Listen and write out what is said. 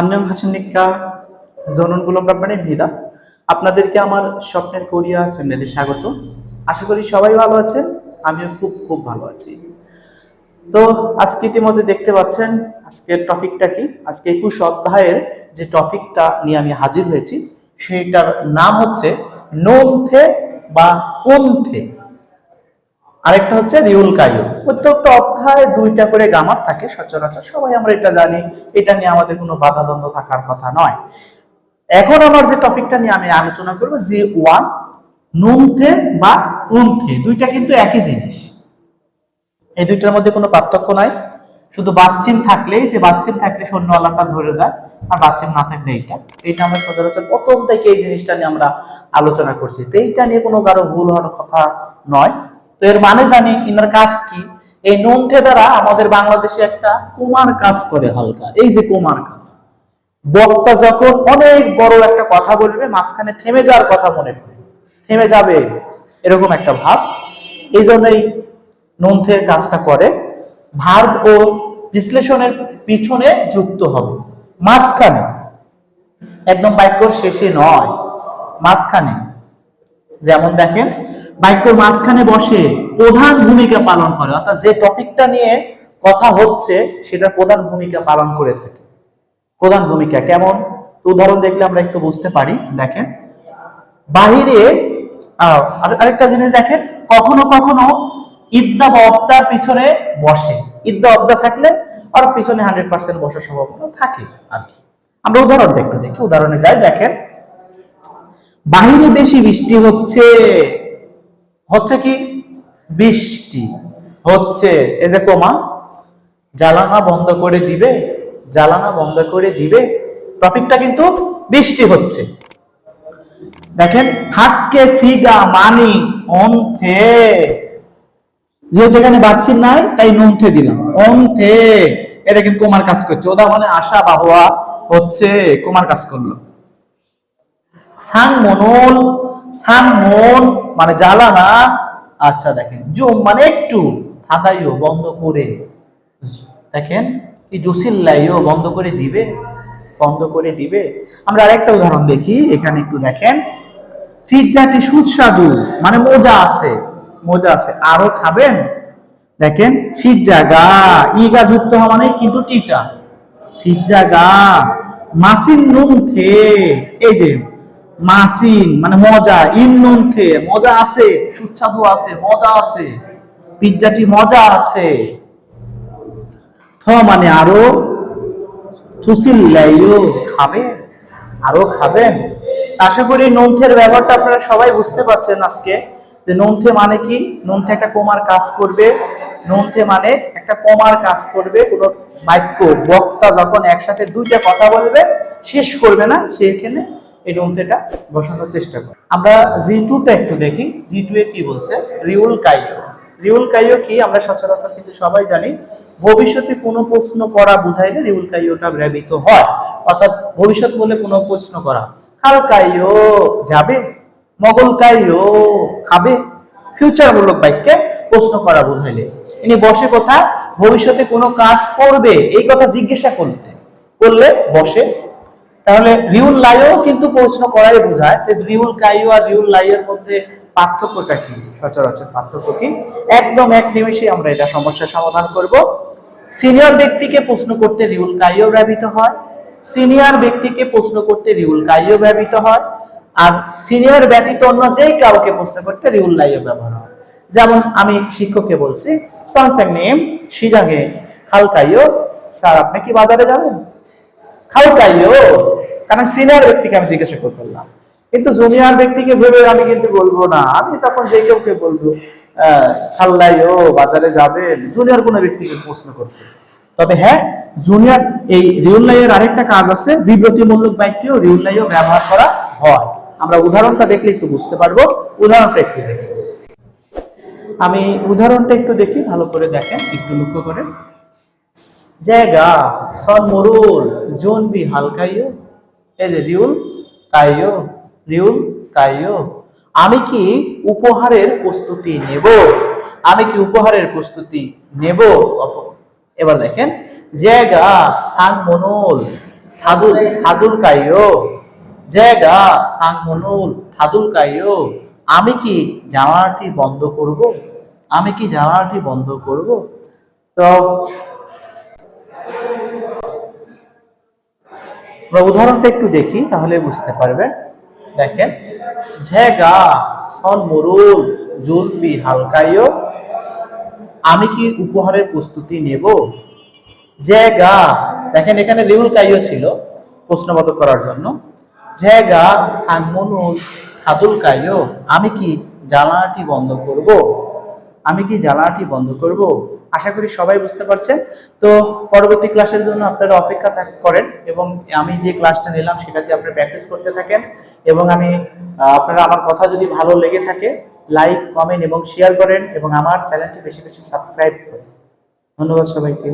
আন্যং হাসনিকা জননগুলো ব্রাহ্মণের ভিদা আপনাদেরকে আমার স্বপ্নের কোরিয়া চ্যানেলে স্বাগত। আশা করি সবাই ভালো আছেন, আমিও খুব খুব ভালো আছি। তো আজকে ইতিমধ্যে দেখতে পাচ্ছেন, আজকের টপিকটা কি? আজকে একুশ অধ্যায়ের যে টপিকটা নিয়ে আমি হাজির হয়েছি, সেইটার নাম হচ্ছে নোমথে বা কোনথে আরেকটা হচ্ছে রিউল কায়ু প্রত্যেকটা অধ্যায়ে দুইটা করে গ্রামার থাকে সচরাচর, সবাই আমরা এটা জানি, এটা নিয়ে আমাদের কোনো বাধা দ্বন্দ্ব থাকার কথা নয়। এখন আমার যে টপিকটা নিয়ে আমি আলোচনা করব জি ওয়ান নুমথে বা উমথে দুইটা কিন্তু একই জিনিস। এই দুইটার মধ্যে কোনো পার্থক্য নাই। শুধু বাচ্চিম থাকলেই, যে বাচ্চিম থাকলে সৈন্য আলাপটা ধরে যায়, আর বাচ্চিম না থাকলে এইটা। এইটা আমরা সচরাচর প্রথম থেকে এই জিনিসটা নিয়ে আমরা আলোচনা করছি। তো এইটা নিয়ে কোনো কারও ভুল হওয়ার কথা নয়। তো এর মানে জানি ইনার কাজ কি? এই নুমথে দ্বারা আমাদের বাংলাদেশে একটা কুমার কাজ করে হালকা। এই যে কুমার কাজ। বক্তা যখন অনেক বড় একটা কথা বলবে, মাঝখানে থেমে যাওয়ার কথা মনে করে। থেমে যাবে, এরকম একটা ভাব। এই জন্যই নন্থের কাজটা করে। ভার্ব ও বিশ্লেষণের পিছনে যুক্ত হবে। মাঝখানে। একদম বাক্যর শেষে নয়। মাঝখানে। যেমন দেখেন বাক্যর মাঝখানে বসে প্রধান ভূমিকা পালন করে। অর্থাৎ যে টপিকটা নিয়ে কথা হচ্ছে সেটা প্রধান ভূমিকা পালন করে থাকে। প্রধান ভূমিকা কেমন? উদাহরণ দেখলে আমরা একটু বুঝতে পারি। দেখেন, বাহিরে আরেকটা জিনিস দেখেন, কখনো কখনো ইদ্দা বা পিছনে বসে। ইদ্দা অব্দা থাকলে আর পিছনে হান্ড্রেড পার্সেন্ট বসার সম্ভাবনা থাকে আর কি। আমরা উদাহরণ একটু দেখি। উদাহরণে যাই, দেখেন, বাহিরে বেশি বৃষ্টি হচ্ছে হচ্ছে কি? বৃষ্টি। হচ্ছে, এই যে কোমা, জ্বালানা বন্ধ করে দিবে, জ্বালানা বন্ধ করে দিবে টপিকটা কিন্তু বৃষ্টি হচ্ছে। দেখেন, হাক্কে ফিগা মানি অন্থে। যেহেতু এখানে বাচ্চির নাই, তাই নন্থে দিলাম। অন্থে। এটা কিন্তু কুমার কাজ করছে। ওদা মানে আশা বা হচ্ছে কুমার কাজ করল। সাং মনল সাং মন জ্বালানা। আচ্ছা দেখেন, জুম মানে একটু। থাকাইও বন্ধ করে। দেখেন, কি জুসিল্লাইও বন্ধ করে দিবে। বন্ধ করে দিবে। আমরা আরেকটা উদাহরণ দেখি, এখানে একটু দেখেন। পিৎজাটি সুস্বাদু মানে মজা আছে মজা আছে। আরও খাবেন? দেখেন পিৎজা গা ইগা যুক্ত হওয়া মানে কিন্তু টিটা পিৎজা গা মাসিন নুন থে, এই যে মাসিন মানে মজা, ইন নুন থে মজা আছে, সুস্বাদু আছে, মজা আছে পিৎজাটি মজা আছে। থ মানে আরও থুসিল্লাইও খাবেন, আরও খাবেন। আশা করি নন্থের ব্যবহারটা আপনারা সবাই বুঝতে পারছেন আজকে, যে নন্থে মানে কি? নন্থে একটা কোমার কাজ করবে, নন্থে মানে একটা কোমার কাজ করবে, কোন বাক্য, বক্তা যখন একসাথে দুইটা কথা বলবে, শেষ করবে না সেখানে এই নন্থেটা বসানোর চেষ্টা করে। আমরা জি টুটা একটু দেখি। জি টু এ কি বলছে? রিউল কাইও। রিউল কাইও কি? আমরা সচরাচর কিন্তু সবাই জানি, ভবিষ্যতে কোনো প্রশ্ন করা বুঝাইলে রিউল কাইওটা ব্যবহৃত হয়। অর্থাৎ ভবিষ্যৎ বলে কোনো প্রশ্ন করা। কাল কাইও যাবে? মগল কাইও খাবে? ফিউচার মূলক বাক্যে প্রশ্ন করা বুঝাইলে। ইনি বসে কথা, ভবিষ্যতে কোনো কাজ করবে? এই কথা জিজ্ঞাসা করতে করলে বসে তাহলে রিউল লাইও কিন্তু প্রশ্ন করাই বোঝায় রিউল কাইও আর রিউল লাইয়ের মধ্যে পার্থক্যটা কি? সচরাচর পার্থক্য কি? একদম এক নিমেষে আমরা এটা সমস্যার সমাধান করব। সিনিয়র ব্যক্তিকে প্রশ্ন করতে রিউল কাইও ব্যবহৃত হয়, সিনিয়র ব্যক্তিকে প্রশ্ন করতে রিউল কাইও ব্যবহৃত হয়, আর সিনিয়র ব্যতীত অন্য যেই কাউকে প্রশ্ন করতে রিউল লাইও ব্যবহার হয়। যেমন আমি শিক্ষককে বলছি সনসেং নেম সিজাগে খালকাইও স্যার আপনি কি বাজারে যাবেন? খালকাইও কারণ সিনিয়র ব্যক্তিকে আমি জিজ্ঞাসা করলাম কিন্তু জুনিয়র ব্যক্তিকে ভেবে আমি কিন্তু বলব না। আমি তখন যে কেউকে বলব আহ, খাল্লাইও বাজারে যাবেন জুনিয়র কোনো ব্যক্তিকে প্রশ্ন করতে। তবে হ্যাঁ জুনিয়র এই রিউল্লাইয়ের আরেকটা কাজ আছে বিব্রতিমূলক বাক্যেও রিউল্লাইও ব্যবহার করা হয়। আমরা উদাহরণটা দেখলে একটু বুঝতে পারব। উদাহরণটা একটু দেখি। আমি উদাহরণটা একটু দেখি ভালো করে দেখেন একটু লক্ষ্য করে জায়গা সন মরুল জোন বি হালকাইও। এই যে রিউল কাইও রিউল কাইও। আমি কি উপহারের প্রস্তুতি নেব? আমি কি উপহারের প্রস্তুতি নেব? এবার দেখেন জায়গা সাং মনুল সাদুল সাদুল কাইও। জায়গা সাং মনুল সাদুল কাইও। আমি কি জানালাটি বন্ধ করব? আমি কি জানালাটি বন্ধ করব? তো আমরা উদাহরণটা একটু দেখি, তাহলে বুঝতে পারবেন দেখেন, ঝেগা, সন মুরুল জুলবি হালকাইও, আমি কি উপহারের প্রস্তুতি নেব? জায়গা দেখেন এখানে রিউল কাইও ছিল প্রশ্নবোধক করার জন্য। জায়গা সানমনুল খাদুল কাইও, আমি কি জানালাটি বন্ধ করব? আমি কি জানালাটি বন্ধ করব? আশা করি সবাই বুঝতে পারছেন। তো পরবর্তী ক্লাসের জন্য আপনারা অপেক্ষা করেন এবং আমি যে ক্লাসটা নিলাম সেটাতে আপনারা প্র্যাকটিস করতে থাকেন এবং আমি আপনারা আমার কথা যদি ভালো লেগে থাকে, লাইক, কমেন্ট এবং শেয়ার করেন এবং আমার চ্যানেলটি বেশি বেশি সাবস্ক্রাইব করেন। ধন্যবাদ সবাইকে।